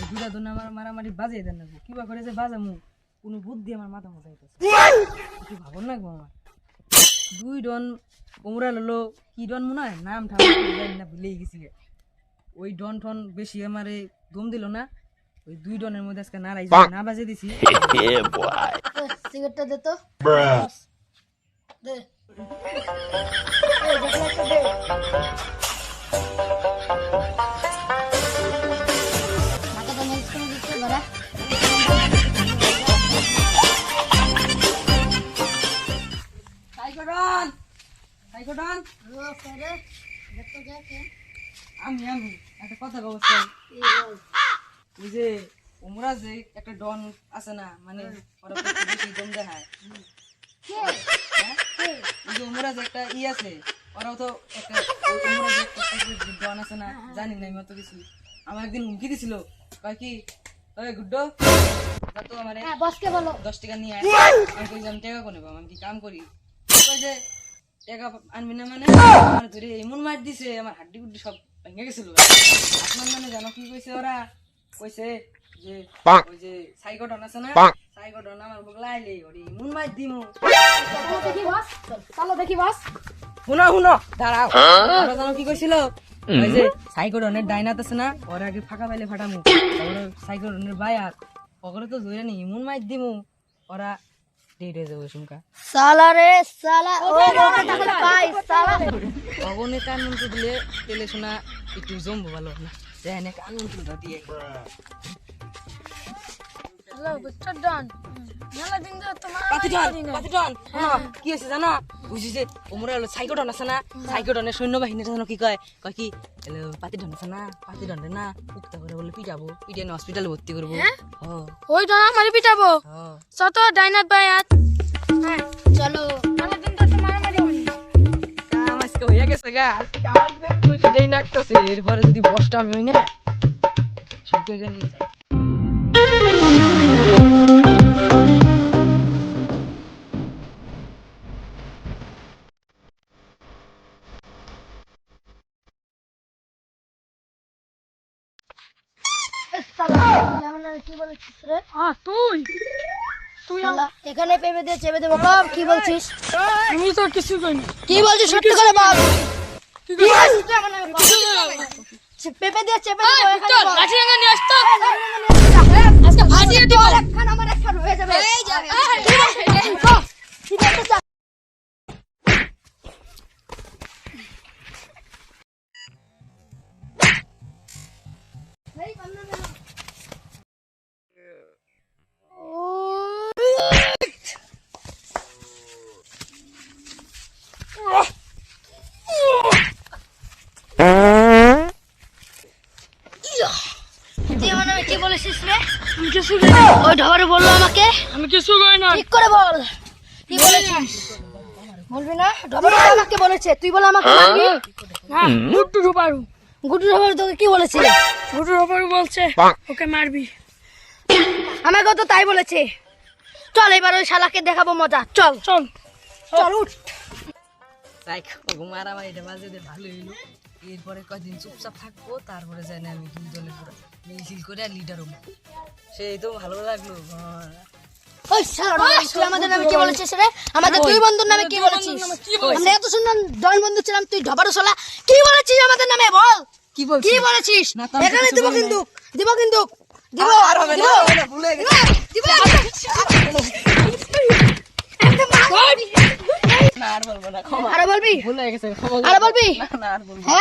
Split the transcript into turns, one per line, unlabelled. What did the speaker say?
খালি বাজিয়ে দেন না কিবা করে যে বাজামু? কোনো বুদ্ধি আমার মাথা মাথা কি ভাবন না আমার? দুই ডন কোমরা ললো কি ডন মনে হয়? নাম ঠাম জানি না ভুলেই গেছি ওই ডন ঠন বেশি আমারে দম দিল না ওই দুই ডনের মধ্যে আজকে নাড়াই না বাজে দিছি।
সিগারেটটা দে তো। দে।
আমি আমি একটা কথা ব্যবস্থা ওই যে ওমরা যে একটা ডন আছে না মানে বেশি দম দেখায়। হ্যাঁ?
কে
ওই যে ওমরা যে একটা ই আছে ওরাও তো একটা ওই যে একটা একটা ডন আছে না জানি না আমি অত কিছু। আমার একদিন হুমকি দিছিল কয় কি ওই গুড্ডো তো আমারে
হ্যাঁ বসকে বলো।
দশ টাকা নিয়ে আয়। আমি টাকা কোনে আমি কি কাম করি? যে টাকা আনবি না মানে ধরে এমন মার দিছে আমার হাড্ডি গুড্ডি সব ভেঙে গেছিল আপনার মানে জানো কি কইছে ওরা কইছে যে ওই যে সাইকোডন আছে না সাইকোডন আমার বুক লাইলে ওরে এমন মার দিমু
দেখি বস চলো দেখি বস
শুনো শুনো দাঁড়াও ওরা জানো কি কইছিল ওই যে ডাইনাত আছে না ওরা আগে ফাঁকা পাইলে ফাটামু তারপরে সাইকোডনের বায়াত ওগুলো তো ধরে নি এমন মার দিমু ওরা ডেট হয়ে যাবে শুনকা
সালা রে সালা ও পাই সালা
অগনে কান দিলে তেলে শোনা একটু জমবো ভালো না দেখেন কান মন্ত্রটা দিয়ে
হ্যালো বুঝছ ডন
আছে না সাইকোডনের সৈন্যবাহিনীর জানো। কি কয় কয় কি হলো পাতিডন আছে না পাতিডন না উক্তা করে বলে পিটাবো পিটে হসপিটালে ভর্তি
ডন ডাইনাত বায়াত চলো
নাকতেছে এরপরে যদি বসটা আমি হই না।
রে
হ্যাঁ তুই। তুই
সালা এখানে পেবে দিয়ে চেপে দেবো কি বলছিস?
আমি তো কিছু
কি বলছিস সত্যি করে বল পেপে দিয়ে চেপে দেবো
লাঠি রাঙা নিয়ে আসতো
আজকে ফাটিয়ে দিব। আমার একখান হয়ে যাবে। তুই আমার নামে কি বলেছিস রে?
আমি কিছু করিনি
ওই ঢবারে বলল আমাকে।
আমি কিছু করি না।
ঠিক করে বল। কি বলেছিস? বলবি না? ঢবারে আমাকে বলেছে। তুই বলে আমাকে মারবি
হ্যাঁ? গুট্টু
ঢবারে তোকে কি বলেছে?
গুট্টু বলছে ওকে মারবি।
আমাকেও তো তাই বলেছে। চল এবার ওই শালাকে দেখাবো মজা। চল।
চল।
চল উঠ।
তাই এটা মাঝে ভালো হইল। এরপরে কয়দিন চুপচাপ থাকব তারপরে যাই না আমি দুই দলে পুরো করে লিডার হব। সেই তো ভালো লাগল
আমাদের নামে কি বলেছিস রে? আমাদের দুই বন্ধুর নামে কি বলেছিস? আমরা এত সুন্দর দশ বন্ধু ছিলাম তুই ঢবারো শালা। কি বলেছিস আমাদের নামে বল?
কি বলছিস?
কি এখানে দিব কিন্তু দিব কিন্তু দিব
আর হবে না,
দিব।
হবে না, ভুলে গেছি। আর বলব? না না, আর বলব।
হ্যাঁ?